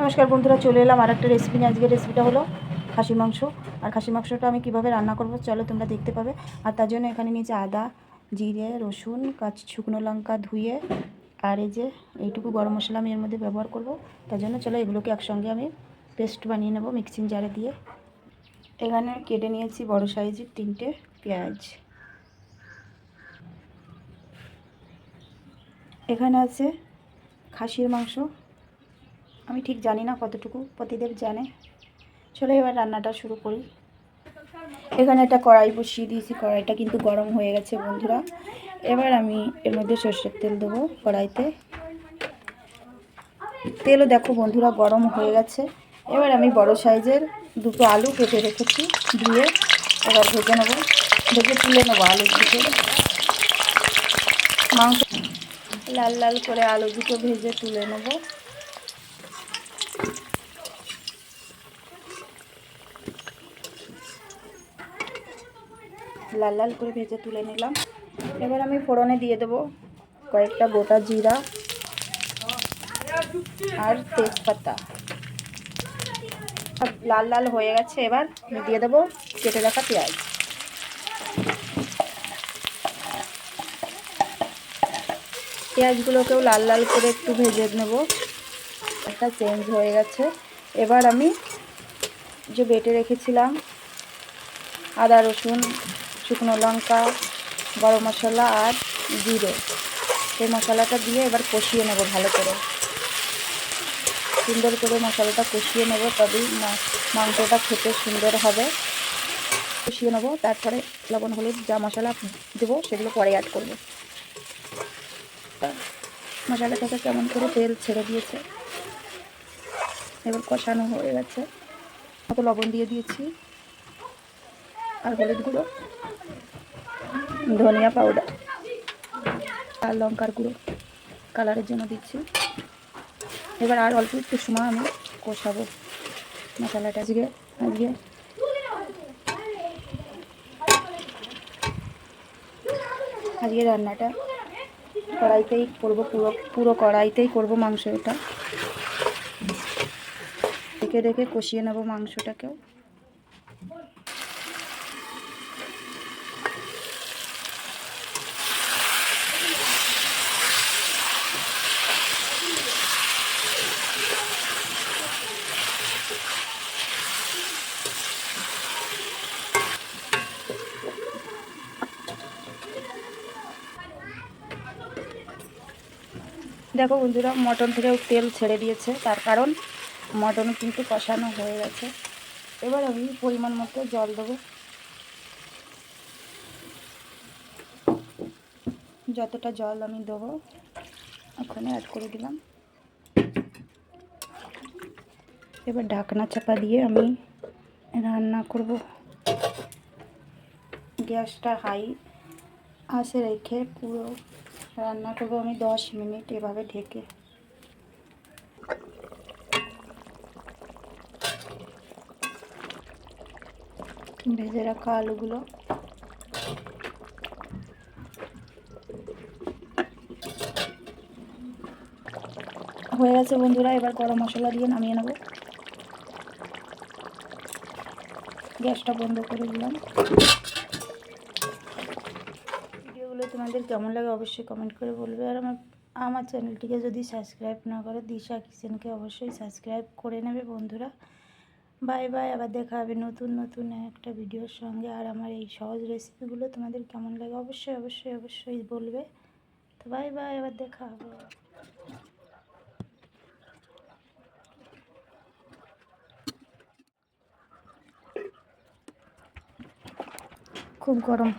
নমস্কার বন্ধুরা, চলে এলাম আর একটা রেসিপি নিয়ে। আজকের রেসিপিটা হলো খাসি মাংস। আর খাসি মাংসটা আমি কীভাবে রান্না করব চলো তোমরা দেখতে পাবে। আর তার জন্য এখানে নিয়েছি আদা, জিরে, রসুন, কাঁচ, শুকনো লঙ্কা, ধুয়ে। আর এই যে এইটুকু গরম মশলা আমি এর মধ্যে ব্যবহার করব। তার জন্য চলো এগুলোকে একসঙ্গে আমি পেস্ট বানিয়ে নেব মিক্সিং জারে দিয়ে। এখানে কেটে নিয়েছি বড় সাইজের তিনটে পেঁয়াজ। এখানে আছে খাসির মাংস। আমি ঠিক জানি না কতটুকু, পতিদেব জানে। চলে এবার রান্নাটা শুরু করি। এখানে একটা কড়াই বসিয়ে দিয়েছি, কড়াইটা কিন্তু গরম হয়ে গেছে বন্ধুরা। এবার আমি এর মধ্যে সর্ষের তেল দেবো কড়াইতে। তেলও দেখো বন্ধুরা গরম হয়ে গেছে। এবার আমি বড় সাইজের দুটো আলু কেটে রেখেছি ধুয়ে। এবার ভেজে নেব। ভেজে তুলে নেব আলুর দিকে। মাংস লাল লাল করে আলু দুটো ভেজে তুলে নেব। লাল লাল করে ভেজে তুলে নিলাম। এবার আমি ফোড়নে দিয়ে দেবো কয়েকটা গোটা জিরা আর তেজপাতা। লাল লাল হয়ে গেছে, এবার আমি দিয়ে দেবো কেটে রাখা পেঁয়াজ। পেঁয়াজগুলোকেও লাল লাল করে একটু ভেজে নেব। একটা চেঞ্জ হয়ে গেছে। এবার আমি যে বেটে রেখেছিলাম আদা রসুন শুকনো লঙ্কা, গরম মশলা আর জিরে। সেই মশলাটা দিয়ে এবার কষিয়ে নেব ভালো করে। সুন্দর করে মশলাটা কষিয়ে নেব, তবেই মাংসটা খেতে সুন্দর হবে। কষিয়ে নেব, তারপরে লবণ, হলুদ যা মশলা দেবো সেগুলো পরে অ্যাড করব। মশলা থেকে কেমন করে তেল ছেড়ে দিয়েছে। এবার কষানো হয়ে গেছে। মতো লবণ দিয়ে দিয়েছি। আর হলুদ গুঁড়ো, ধনিয়া পাউডার আর লঙ্কার গুঁড়ো কালারের জন্য দিচ্ছি। এবার আর অল্প একটু সময় আমি কষাবো মশলাটা। আজকে আজকে আজকে রান্নাটা কড়াইতেই করব, পুরো পুরো কড়াইতেই করব মাংস এটা। দেখে দেখে কষিয়ে নেব মাংসটাকেও। দেখো বন্ধুরা, মটন থেকেও তেল ছেড়ে দিয়েছে, তার কারণ মটন কিন্তু কষানো হয়ে গেছে। এবার আমি পরিমাণ মতো জল দেবো। যতটা জল আমি দেবো, ওখানে অ্যাড করে দিলাম। এবার ঢাকনা চাপা দিয়ে আমি রান্না করব। গ্যাসটা হাই আসে রেখে পুরো রান্না করব আমি দশ মিনিট এভাবে ঢেকে। ভেজে রাখা আলুগুলো। হয়ে গেছে বন্ধুরা, এবার গরম মশলা দিয়ে নামিয়ে নেব। গ্যাসটা বন্ধ করে দিলাম। তোমাদের কেমন লাগে অবশ্যই কমেন্ট করে বলবে। আর আমার আমার চ্যানেলটিকে যদি সাবস্ক্রাইব না করে, দিশা কিচেনকে অবশ্যই সাবস্ক্রাইব করে নেবে বন্ধুরা। বাই বাই আবার দেখা হবে নতুন নতুন একটা ভিডিওর সঙ্গে। আর আমার এই সহজ রেসিপিগুলো তোমাদের কেমন লাগে অবশ্যই অবশ্যই অবশ্যই বলবে। তো বাই বাই আবার দেখা হবে। খুব গরম।